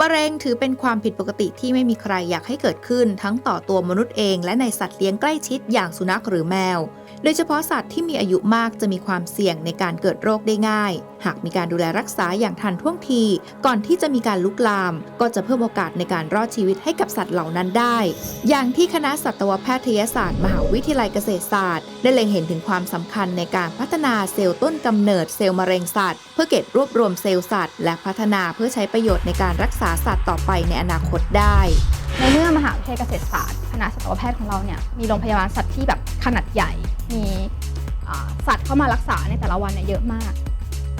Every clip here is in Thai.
มะเร็งถือเป็นความผิดปกติที่ไม่มีใครอยากให้เกิดขึ้น ทั้งต่อตัวมนุษย์เองและในสัตว์เลี้ยงใกล้ชิดอย่างสุนัขหรือแมว โดยเฉพาะสัตว์ที่มีอายุมากจะมีความเสี่ยงในการเกิดโรคได้ง่าย หากมีการดูแลรักษาอย่างทันท่วงที ก่อนที่จะมีการลุกลาม ก็จะเพิ่มโอกาสในการรอดชีวิตให้กับสัตว์เหล่านั้นได้ อย่างที่คณะสัตวแพทยศาสตร์ มหาวิทยาลัยเกษตรศาสตร์ ได้เล็งเห็นถึงความสำคัญในการพัฒนาเซลล์ต้นกำเนิดเซลล์มะเร็งสัตว์ เพื่อเก็บรวบรวมเซลล์สัตว์ และพัฒนาเพื่อใช้ประโยชน์ในการรักษาสัตว์ต่อไปในอนาคตได้ ในเมื่อมหาวิทยาลัยเกษตรศาสตร์คณะสัตวแพทย์ของเราเนี่ยมีโรงพยาบาลสัตว์ที่แบบขนาดใหญ่ มีสัตว์เข้ามารักษาในแต่ละวันเนี่ยเยอะมาก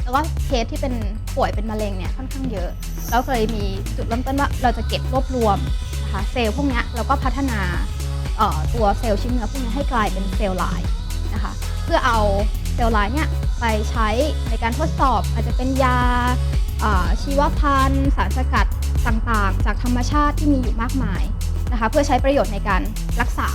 แล้วก็เคสที่เป็นป่วยเป็นมะเร็งเนี่ยค่อนข้างเยอะเราเคยมีจุดเริ่มต้นว่าเราจะเก็บรวบรวมนะคะเซลล์พวกนี้แล้วก็พัฒนาตัวเซลล์ชิ้นเนื้อพวกนี้ให้กลายเป็นเซลล์ลายนะคะเพื่อเอาเซลล์ลายเนี่ยไปใช้ในการทดสอบอาจจะเป็นยาชีวพันธุ์สารสกัด ต่างๆ จากธรรมชาติที่มีอยู่มากมายนะคะเพื่อใช้ประโยชน์ในการรักษา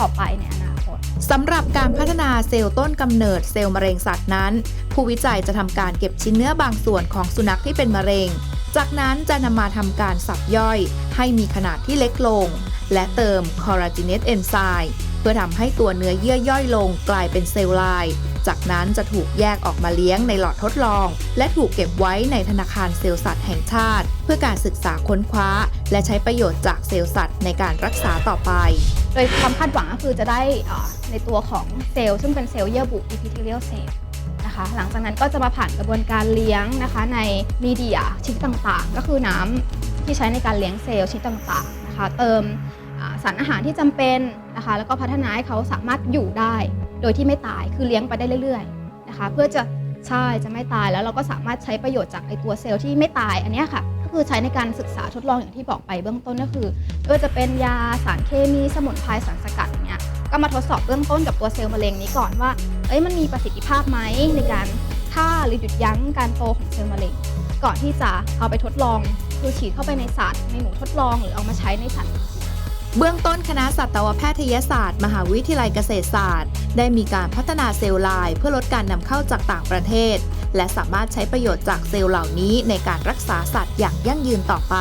ต่อไปในอนาคตสำหรับการพัฒนาเซลล์ต้นกำเนิดเซลล์มะเร็งสัตว์นั้น ผู้วิจัยจะทำการเก็บชิ้นเนื้อบางส่วนของสุนัขที่เป็นมะเร็ง จากนั้นจะนำมาทำการสับย่อย ให้มีขนาดที่เล็กลง และเติมคอราจิเนสเอนไซม์เพื่อทำให้ตัวเนื้อเยื่อย่อยลงกลายเป็นเซลล์ลาย จากนั้นจะถูกแยกออกมาเลี้ยงในหลอดทดลอง และถูกเก็บไว้ในธนาคารเซลล์สัตว์แห่งชาติ เพื่อการศึกษาค้นคว้า และใช้ประโยชน์จากเซลล์สัตว์ในการรักษาต่อไป โดยความคาดหวังก็คือจะได้ในตัวของเซลล์ซึ่งเป็นเซลล์เยื่อบุ epithelial cell นะคะหลังจากนั้นก็จะมาผ่านกระบวนการเลี้ยงนะคะในมีเดียชนิดต่างๆ ก็คือน้ำที่ใช้ในการเลี้ยงเซลล์ชนิดต่างๆนะคะเติมสารอาหารที่จำเป็นนะคะแล้วก็พัฒนาให้เขาสามารถอยู่ได้ โดยที่ไม่ตายคือเลี้ยงไปได้เรื่อยๆนะคะ เพื่อจะใช่จะไม่ตายแล้วเราก็สามารถใช้ประโยชน์จากไอตัวเซลล์ที่ไม่ตายอันนี้ค่ะ ก็คือใช้ในการศึกษาทดลองอย่างที่บอกไปเบื้องต้นก็คือไม่ว่าจะเป็นยาสารเคมีสมุนไพรสารสกัดเงี้ยก็มาทดสอบเบื้องต้นกับตัวเซลล์มะเร็งนี้ก่อนว่าเอ้ยมันมีประสิทธิภาพไหมในการฆ่าหรือหยุดยั้งการโตของเซลล์มะเร็งก่อนที่จะเอาไปทดลองคือฉีดเข้าไปในสัตว์ในหนูทดลองหรือเอามาใช้ในสัตว์ เบื้องต้นคณะสัตวแพทยศาสตร์ มหาวิทยาลัยเกษตรศาสตร์ ได้มีการพัฒนาเซลล์ลายเพื่อลดการนำเข้าจากต่างประเทศ และสามารถใช้ประโยชน์จากเซลล์เหล่านี้ในการรักษาสัตว์อย่างยั่งยืนต่อไป